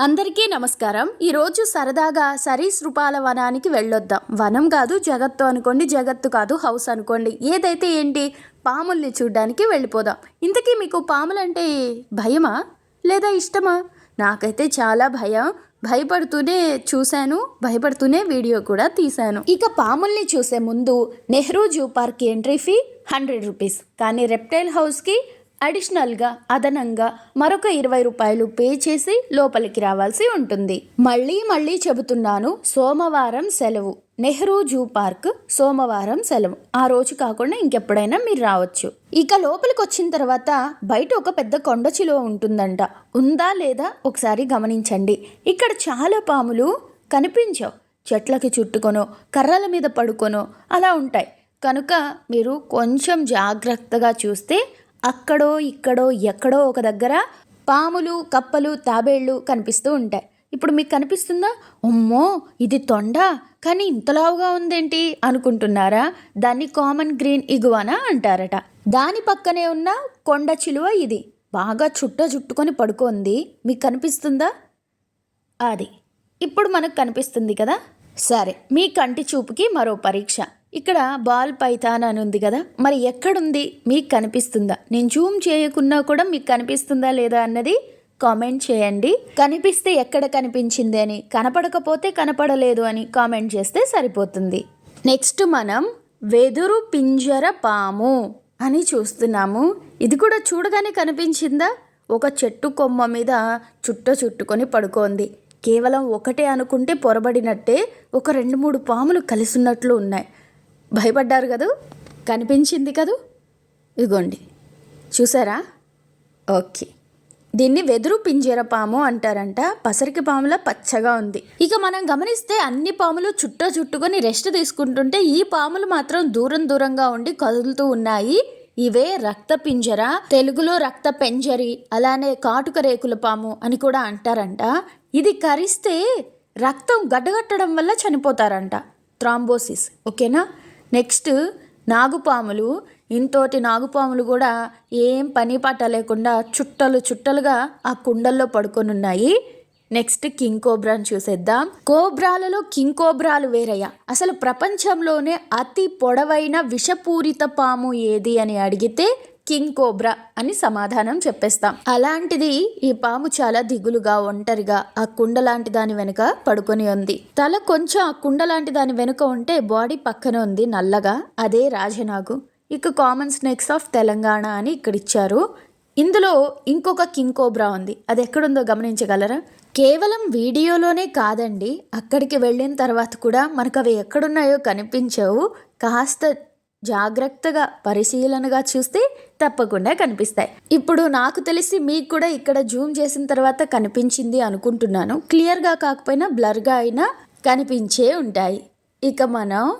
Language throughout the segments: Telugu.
అందరికీ నమస్కారం. ఈరోజు సరదాగా సరీసృపాల వనానికి వెళ్ళొద్దాం. వనం కాదు జగత్తు అనుకోండి జగత్తు కాదు హౌస్ అనుకోండి. ఏదైతే ఏంటి పాముల్ని చూడ్డానికి వెళ్ళిపోదాం. ఇంతకీ మీకు పాములంటే భయమా? లేదా ఇష్టమా? నాకైతే చాలా భయం. భయపడుతూనే చూశాను భయపడుతూనే వీడియో కూడా తీశాను. ఇక పాముల్ని చూసే ముందు Nehru zoo park entry fee hundred rupees. కానీ రెప్టైల్ హౌస్కి అడిషనల్గా అదనంగా మరొక ఇరవై రూపాయలు పే చేసి లోపలికి రావాల్సి ఉంటుంది. మళ్ళీ మళ్ళీ చెబుతున్నాను సోమవారం సెలవు. నెహ్రూ జూ పార్క్ సోమవారం సెలవు. ఆ రోజు కాకుండా ఇంకెప్పుడైనా మీరు రావచ్చు. ఇక లోపలికి వచ్చిన తర్వాత బయట ఒక పెద్ద కొండ చిలువ ఉంటుందంట. ఉందా లేదా ఒకసారి గమనించండి. ఇక్కడ చాలా పాములు కనిపించవు. చెట్లకి చుట్టుకొనో కర్రల మీద పడుకొనో అలా ఉంటాయి. కనుక మీరు కొంచెం జాగ్రత్తగా చూస్తే అక్కడో ఇక్కడో ఎక్కడో ఒక దగ్గర పాములు కప్పలు తాబేళ్ళు కనిపిస్తూ ఉంటాయి. ఇప్పుడు మీకు కనిపిస్తుందా? అమ్మో ఇది తొండ. కానీ ఇంతలావుగా ఉందేంటి అనుకుంటున్నారా? దాన్ని కామన్ గ్రీన్ ఇగువన అంటారట. దాని పక్కనే ఉన్న కొండ చిలువ ఇది. బాగా చుట్ట చుట్టుకొని పడుకుంది. మీకు కనిపిస్తుందా? అది. ఇప్పుడు మనకు కనిపిస్తుంది కదా? సరే మీ కంటి చూపుకి మరో పరీక్ష. ఇక్కడ బాల్ పైథాన్ అని ఉంది కదా మరి ఎక్కడుంది? మీకు కనిపిస్తుందా? నేను జూమ్ చేయకున్నా కూడా మీకు కనిపిస్తుందా లేదా అన్నది కామెంట్ చేయండి. కనిపిస్తే ఎక్కడ కనిపించింది అని కనపడకపోతే కనపడలేదు అని కామెంట్ చేస్తే సరిపోతుంది. నెక్స్ట్ మనం వెదురు పింజర పాము అని చూస్తున్నాము. ఇది కూడా చూడగానే కనిపించిందా? ఒక చెట్టు కొమ్మ మీద చుట్ట చుట్టుకొని పడుకోంది. కేవలం ఒకటే అనుకుంటే పొరబడినట్టే ఒక రెండు మూడు పాములు కలిసినట్లు ఉన్నాయి. భయపడ్డారు కదూ? కనిపించింది కదూ? ఇదిగోండి చూసారా? ఓకే. దీన్ని వెదురు పింజర పాము అంటారంట. పసరికి పాముల పచ్చగా ఉంది. ఇక మనం గమనిస్తే అన్ని పాములు చుట్టూ చుట్టుకొని రెస్ట్ తీసుకుంటుంటే ఈ పాములు మాత్రం దూరం దూరంగా ఉండి కదులుతూ ఉన్నాయి. ఇవే రక్త పింజర. తెలుగులో రక్త పెంజరి అలానే కాటుక రేకుల పాము అని కూడా అంటారంట. ఇది కరిస్తే రక్తం గడ్డగట్టడం వల్ల చనిపోతారంట. థ్రాంబోసిస్ ఓకేనా? నెక్స్ట్ నాగుపాములు. ఇంతోటి నాగుపాములు కూడా ఏం పని పాట లేకుండా చుట్టలు చుట్టలుగా ఆ కుండల్లో పడుకొని ఉన్నాయి నెక్స్ట్ కింగ్ కోబ్రాని చూసేద్దాం. కోబ్రాలలో కింగ్ కోబ్రాలు వేరయ్యా. అసలు ప్రపంచంలోనే అతి పొడవైన విషపూరిత పాము ఏది అని అడిగితే కింగ్ కోబ్రా అని సమాధానం చెప్పేస్తాం. అలాంటిది ఈ పాము చాలా దిగులుగా ఒంటరిగా ఆ కుండ లాంటి దాని వెనుక పడుకొని ఉంది. తల కొంచెం ఆ కుండ లాంటి దాని వెనుక ఉంటే బాడీ పక్కన ఉంది నల్లగా. అదే రాజనాగు. ఇక కామన్ స్నేక్స్ ఆఫ్ తెలంగాణ అని ఇక్కడ ఇచ్చారు. ఇందులో ఇంకొక కింగ్ కోబ్రా ఉంది. అది ఎక్కడుందో గమనించగలరా? కేవలం వీడియోలోనే కాదండి అక్కడికి వెళ్ళిన తర్వాత కూడా మనకు అవి ఎక్కడున్నాయో కనిపించవు. కాస్త జాగ్రత్తగా పరిశీలనగా చూస్తే తప్పకుండా కనిపిస్తాయి. ఇప్పుడు నాకు తెలిసి మీకు కూడా ఇక్కడ జూమ్ చేసిన తర్వాత కనిపించింది అనుకుంటున్నాను. క్లియర్గా కాకపోయినా బ్లర్గా అయినా కనిపించే ఉంటాయి. ఇక మనం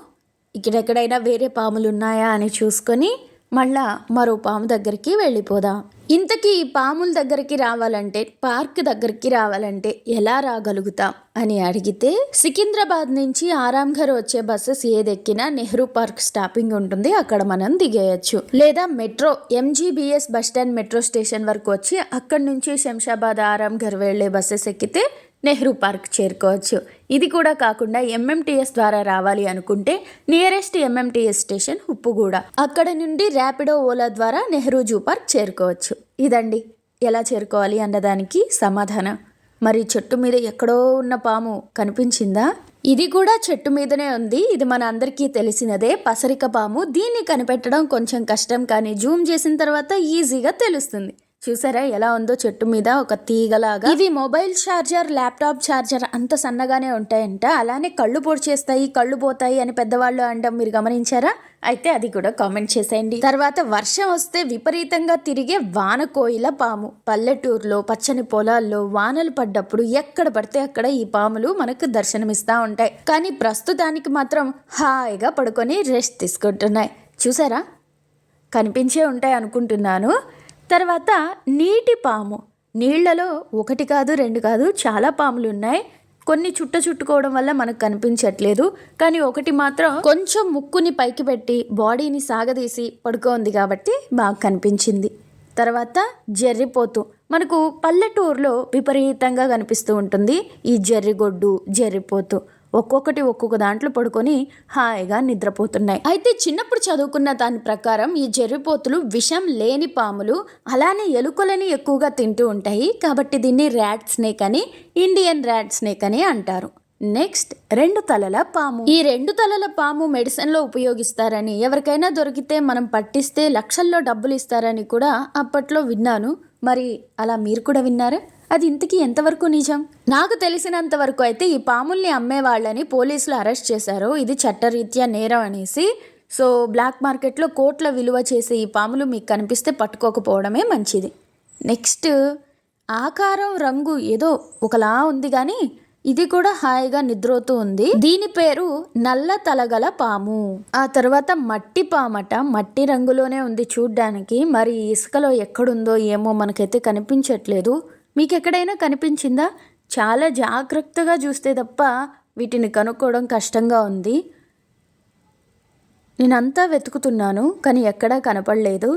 ఇక్కడెక్కడైనా వేరే పాములు ఉన్నాయా అని చూసుకొని మళ్ళా మరో పాము దగ్గరికి వెళ్ళిపోదాం. ఇంతకీ ఈ పాముల దగ్గరికి రావాలంటే పార్క్ దగ్గరికి రావాలంటే ఎలా రాగలుగుతాం అని అడిగితే సికింద్రాబాద్ నుంచి ఆరాంఘర్ వచ్చే బస్సెస్ ఏదెక్కినా నెహ్రూ పార్క్ స్టాపింగ్ ఉంటుంది. అక్కడ మనం దిగేయచ్చు. లేదా metro MGBS bus stand metro station వరకు వచ్చి అక్కడి నుంచి శంషాబాద్ ఆరాంఘర్ వెళ్ళే బస్సెస్ ఎక్కితే నెహ్రూ పార్క్ చేరుకోవచ్చు. ఇది కూడా కాకుండా ఎంఎంటీఎస్ ద్వారా రావాలి అనుకుంటే నియరెస్ట్ ఎంఎంటీఎస్ స్టేషన్ ఉప్పుగూడ. అక్కడ నుండి ర్యాపిడో ఓలా ద్వారా నెహ్రూ జూ పార్క్ చేరుకోవచ్చు. ఇదండి. ఎలా చేరుకోవాలి అన్నదానికి సమాధానం. మరి చెట్టు మీద ఎక్కడో ఉన్న పాము కనిపించిందా? ఇది కూడా చెట్టు మీదనే ఉంది. ఇది మన అందరికీ తెలిసినదే. పసరిక పాము. దీన్ని కనిపెట్టడం కొంచెం కష్టం కానీ జూమ్ చేసిన తర్వాత ఈజీగా తెలుస్తుంది. చూసారా ఎలా ఉందో చెట్టు మీద ఒక తీగలాగా. ఇవి మొబైల్ ఛార్జర్ ల్యాప్టాప్ ఛార్జర్ అంత సన్నగానే ఉంటాయంట. అలానే కళ్ళు పొడి చేస్తాయి కళ్ళు పోతాయి అని పెద్దవాళ్ళు అనడం మీరు గమనించారా? అయితే అది కూడా కామెంట్ చేసేయండి. తర్వాత వర్షం వస్తే విపరీతంగా తిరిగే వాన కోయిల పాము. పల్లెటూరులో పచ్చని పొలాల్లో వానలు పడ్డప్పుడు ఎక్కడ పడితే అక్కడ ఈ పాములు మనకు దర్శనమిస్తూ ఉంటాయి. కానీ ప్రస్తుతానికి మాత్రం హాయిగా పడుకొని రెస్ట్ తీసుకుంటున్నాయి. చూసారా? కనిపించే ఉంటాయి అనుకుంటున్నాను. తర్వాత నీటి పాము. నీళ్ళలో ఒకటి కాదు రెండు కాదు చాలా పాములు ఉన్నాయి కొన్ని చుట్ట చుట్టుకోవడం వల్ల మనకు కనిపించట్లేదు. కానీ ఒకటి మాత్రం కొంచెం ముక్కుని పైకి పెట్టి బాడీని సాగదీసి పడుకోంది కాబట్టి బాగా కనిపించింది. తర్వాత జర్రిపోతు. మనకు పల్లెటూరులో విపరీతంగా కనిపిస్తూ ఉంటుంది. ఈ జర్రిగొడ్డు జర్రిపోతు. ఒక్కొక్కటి ఒక్కొక్క దాంట్లో పడుకొని హాయిగా నిద్రపోతున్నాయి. అయితే చిన్నప్పుడు చదువుకున్న దాని ప్రకారం ఈ జరిపోతులు విషం లేని పాములు అలానే ఎలుకలని ఎక్కువగా తింటూ ఉంటాయి. కాబట్టి దీన్ని ర్యాట్ స్నేక్ అని ఇండియన్ ర్యాట్ స్నేక్ అని అంటారు. నెక్స్ట్ రెండు తలల పాము. ఈ రెండు తలల పాము మెడిసిన్లో ఉపయోగిస్తారని ఎవరికైనా దొరికితే మనం పట్టిస్తే లక్షల్లో డబ్బులు ఇస్తారని కూడా అప్పట్లో విన్నాను. మరి అలా మీరు కూడా విన్నారా? అది ఇంతకీ ఎంతవరకు నిజం? నాకు తెలిసినంత వరకు అయితే ఈ పాముల్ని అమ్మే వాళ్ళని పోలీసులు అరెస్ట్ చేశారు. ఇది చట్టరీత్యా నేరం అనేసి. సో బ్లాక్ మార్కెట్లో కోట్ల విలువ చేసే ఈ పాములు మీకు కనిపిస్తే పట్టుకోకపోవడమే మంచిది. నెక్స్ట్ ఆకారం రంగు ఏదో ఒకలా ఉంది కానీ ఇది కూడా హాయిగా నిద్రోతూ ఉంది. దీని పేరు నల్ల తలగల పాము. ఆ తర్వాత మట్టి పామట. మట్టి రంగులోనే ఉంది చూడ్డానికి. మరి ఇసుకలో ఎక్కడుందో ఏమో మనకైతే కనిపించట్లేదు. మీకు ఎక్కడైనా కనిపించిందా? చాలా జాగ్రత్తగా చూస్తే తప్ప వీటిని కనుక్కోవడం కష్టంగా ఉంది. నేనంతా వెతుకుతున్నాను కానీ ఎక్కడా కనపడలేదు.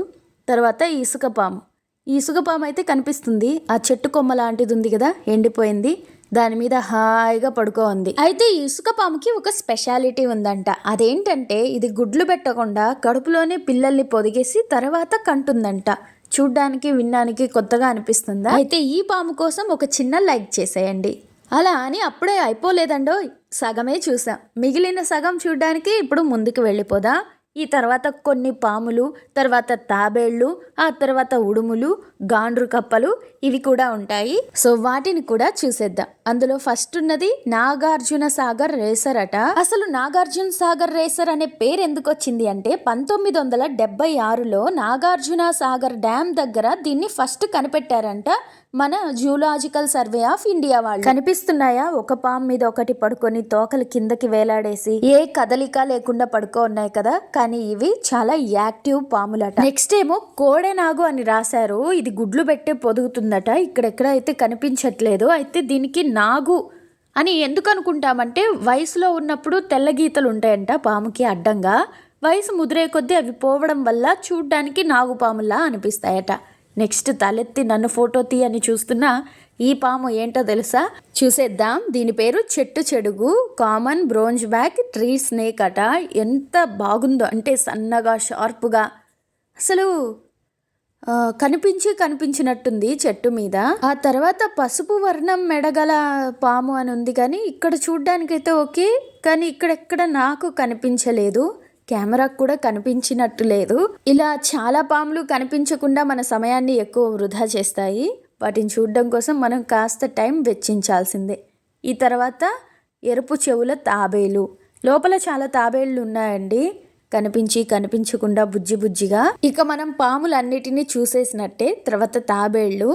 తర్వాత ఇసుక పాము. ఇసుక పాము అయితే కనిపిస్తుంది. ఆ చెట్టు కొమ్మ లాంటిది ఉంది కదా ఎండిపోయింది. దాని మీద హాయిగా పడుకో ఉంది. అయితే ఈ ఇసుక పాముకి ఒక స్పెషాలిటీ ఉందంట. అదేంటంటే ఇది గుడ్లు పెట్టకుండా కడుపులోనే పిల్లల్ని పొదిగేసి తర్వాత కంటుందంట. చూడ్డానికి వినడానికి కొత్తగా అనిపిస్తుందా? అయితే ఈ పాము కోసం ఒక చిన్న లైక్ చేసేయండి. అలా అని అప్పుడే అయిపోలేదండో సగమే చూసాం. మిగిలిన సగం చూడ్డానికి ఇప్పుడు ముందుకు వెళ్ళిపోదా. ఈ తర్వాత కొన్ని పాములు తర్వాత తాబేళ్ళు ఆ తర్వాత ఉడుములు గాండ్రు కప్పలు ఇవి కూడా ఉంటాయి. సో వాటిని కూడా చూసేద్దాం. అందులో ఫస్ట్ ఉన్నది నాగార్జున సాగర్ రేసర్ అట. అసలు నాగార్జున సాగర్ రేసర్ అనే పేరు ఎందుకు వచ్చింది అంటే పంతొమ్మిది వందల డెబ్బై ఆరులో నాగార్జున సాగర్ డ్యామ్ దగ్గర దీన్ని ఫస్ట్ కనిపెట్టారంట మన జూలాజికల్ సర్వే ఆఫ్ ఇండియా వాళ్ళు. కనిపిస్తున్నాయా? ఒక పాము మీద ఒకటి పడుకొని తోకలు కిందకి వేలాడేసి. ఏ కదలిక లేకుండా పడుకో ఉన్నాయి కదా? కానీ ఇవి చాలా యాక్టివ్ పాములట. నెక్స్ట్ ఏమో కోడెనాగు అని రాశారు. ఇది గుడ్లు పెట్టే పొదుగుతుందట. ఇక్కడెక్కడ అయితే కనిపించట్లేదు. అయితే దీనికి నాగు అని ఎందుకు అనుకుంటామంటే వయసులో ఉన్నప్పుడు తెల్ల గీతలు ఉంటాయంట పాముకి అడ్డంగా. వయసు ముదిరే కొద్దీ అవి పోవడం వల్ల చూడ్డానికి నాగుపాములా అనిపిస్తాయట. నెక్స్ట్ తలెత్తి నన్ను ఫోటో తీ అని చూస్తున్నా ఈ పాము ఏంటో తెలుసా? చూసేద్దాం. దీని పేరు చెట్టు చెడుగు common bronze back tree snake అట. ఎంత బాగుందో అంటే సన్నగా షార్ప్గా. అసలు కనిపించి కనిపించినట్టుంది చెట్టు మీద. ఆ తర్వాత పసుపు వర్ణం మెడగల పాము అని ఉంది కానీ ఇక్కడ చూడ్డానికైతే ఓకే కానీ ఇక్కడెక్కడ నాకు కనిపించలేదు. కెమెరాకు కూడా కనిపించినట్టు లేదు. ఇలా చాలా పాములు కనిపించకుండా మన సమయాన్ని ఎక్కువ వృధా చేస్తాయి. వాటిని చూడడం కోసం మనం కాస్త టైం వెచ్చించాల్సిందే. ఈ తర్వాత ఎరుపు చెవుల తాబేలు. లోపల చాలా తాబేళ్ళు ఉన్నాయండి. కనిపించి కనిపించకుండా బుజ్జి బుజ్జిగా. ఇక మనం పాములన్నిటినీ చూసేసినట్టే తర్వాత తాబేళ్ళు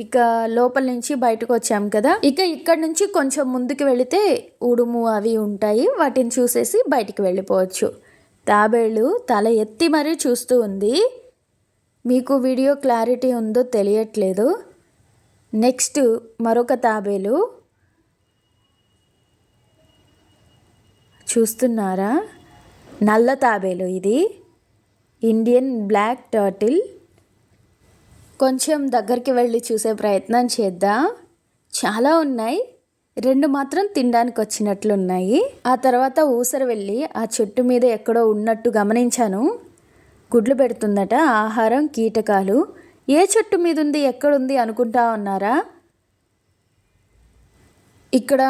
ఇక లోపల నుంచి బయటకు వచ్చాం కదా. ఇక ఇక్కడ నుంచి కొంచెం ముందుకు వెళితే ఉడుము అవి ఉంటాయి. వాటిని చూసేసి బయటికి వెళ్ళిపోవచ్చు. తాబేళ్ళు తల ఎత్తి మరీ చూస్తూ ఉంది. మీకు వీడియో క్లారిటీ ఉందో తెలియట్లేదు. నెక్స్ట్ మరొక తాబేలు. చూస్తున్నారా? నల్ల తాబేలు ఇది. Indian black turtle. కొంచెం దగ్గరికి వెళ్ళి చూసే ప్రయత్నం చేద్దాం. చాలా ఉన్నాయి. రెండు మాత్రం తినడానికి వచ్చినట్లు ఉన్నాయి ఆ తర్వాత ఊసరు వెళ్ళి ఆ చెట్టు మీద ఎక్కడో ఉన్నట్టు గమనించాను. గుడ్లు పెడుతుందట ఆహారం కీటకాలు. ఏ చెట్టు మీద ఉంది ఎక్కడుంది అనుకుంటా ఉన్నారా ఇక్కడ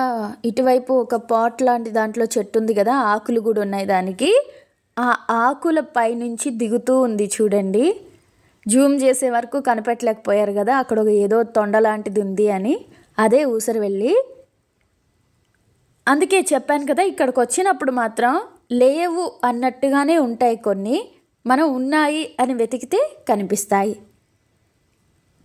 ఇటువైపు ఒక పాట్ లాంటి దాంట్లో చెట్టు ఉంది కదా ఆకులు కూడా ఉన్నాయి దానికి. ఆ ఆకుల పైనుంచి దిగుతూ ఉంది చూడండి. జూమ్ చేసే వరకు కనిపెట్టలేకపోయారు కదా అక్కడ ఒక ఏదో తొండ లాంటిది ఉంది అని. అదే ఊసరు వెళ్ళి అందుకే చెప్పాను కదా ఇక్కడికి వచ్చినప్పుడు మాత్రం లేవు అన్నట్టుగానే ఉంటాయి కొన్ని మనం ఉన్నాయి అని వెతికితే కనిపిస్తాయి.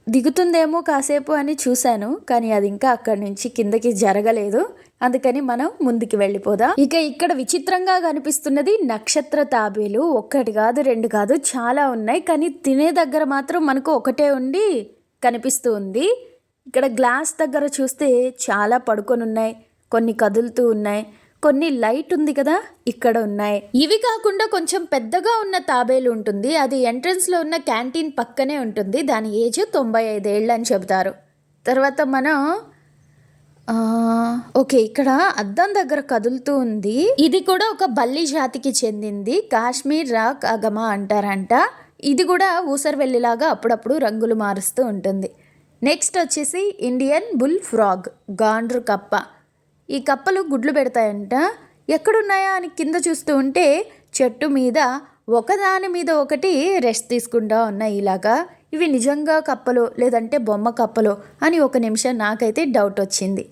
దిగుతుందేమో కాసేపు అని చూశాను కానీ అది ఇంకా అక్కడి నుంచి కిందకి జరగలేదు. అందుకని మనం ముందుకు వెళ్ళిపోదాం. ఇక ఇక్కడ విచిత్రంగా కనిపిస్తున్నది నక్షత్ర తాబేలు. ఒక్కటి కాదు రెండు కాదు చాలా ఉన్నాయి. కానీ తినే దగ్గర మాత్రం మనకు ఒకటే ఉండి కనిపిస్తూ ఉంది. ఇక్కడ గ్లాస్ దగ్గర చూస్తే చాలా పడుకొని ఉన్నాయి కొన్ని కదులుతూ ఉన్నాయి. కొన్ని లైట్ ఉంది కదా ఇక్కడ ఉన్నాయి. ఇవి కాకుండా కొంచెం పెద్దగా ఉన్న తాబేలు ఉంటుంది. అది ఎంట్రన్స్లో ఉన్న క్యాంటీన్ పక్కనే ఉంటుంది. దాని ఏజ్ తొంభై ఐదేళ్ళు అని చెబుతారు. తర్వాత మనం ఓకే ఇక్కడ అద్దం దగ్గర కదులుతూ ఉంది. ఇది కూడా ఒక బల్లి జాతికి చెందింది. కాశ్మీర్ రాక్ అగమ అంటారంట. ఇది కూడా ఊసరవెల్లిలాగా అప్పుడప్పుడు రంగులు మారుస్తూ ఉంటుంది. నెక్స్ట్ వచ్చేసి ఇండియన్ బుల్ ఫ్రాగ్ గాండ్రు కప్ప. ఈ కప్పలు గుడ్లు పెడతాయంట. ఎక్కడున్నాయా అని కింద చూస్తూ ఉంటే చెట్టు మీద ఒకదాని మీద ఒకటి రెస్ట్ తీసుకుంటా ఉన్నాయి ఇలాగా. ఇవి నిజంగా కప్పలు లేదంటే బొమ్మ కప్పలు అని ఒక నిమిషం నాకైతే డౌట్ వచ్చింది.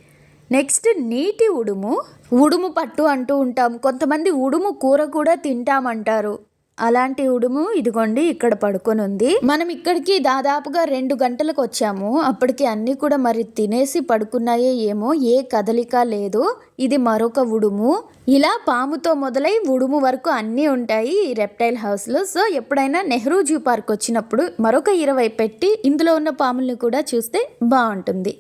నెక్స్ట్ నీటి ఉడుము. ఉడుము పట్టు అంటూ ఉంటాం. కొంతమంది ఉడుము కూర కూడా తింటామంటారు. అలాంటి ఉడుము ఇదిగోండి ఇక్కడ పడుకొని ఉంది. మనం ఇక్కడికి దాదాపుగా రెండు గంటలకు వచ్చాము. అప్పటికి అన్నీ కూడా మరి తినేసి పడుకున్నాయే ఏమో ఏ కదలిక లేదు. ఇది మరొక ఉడుము. ఇలా పాముతో మొదలై ఉడుము వరకు అన్నీ ఉంటాయి ఈ రెప్టైల్ హౌస్లో సో ఎప్పుడైనా నెహ్రూ జూ పార్క్ వచ్చినప్పుడు మరొక ఇరవై పెట్టి ఇందులో ఉన్న పాముల్ని కూడా చూస్తే బాగుంటుంది.